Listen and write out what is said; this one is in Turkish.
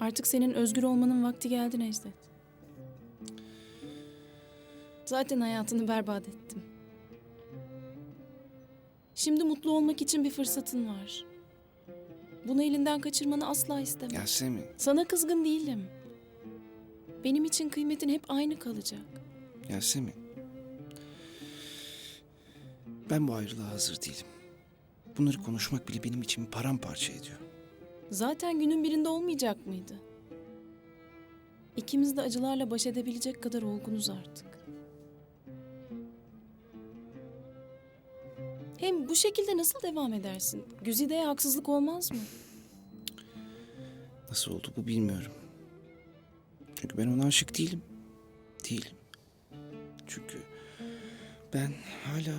Artık senin özgür olmanın vakti geldi Necdet. Zaten hayatını berbat ettim. Şimdi mutlu olmak için bir fırsatın var. Bunu elinden kaçırmanı asla istemem. Yasemin, Sana kızgın değilim. Benim için kıymetin hep aynı kalacak. Yasemin. Ben bu ayrılığa hazır değilim. Bunları konuşmak bile benim içimi paramparça ediyor. Zaten günün birinde olmayacak mıydı? İkimiz de acılarla baş edebilecek kadar olgunuz artık. Hem bu şekilde nasıl devam edersin? Güzide'ye haksızlık olmaz mı? Nasıl oldu bu bilmiyorum. Çünkü ben ona aşık değilim. Değilim. Çünkü ben hala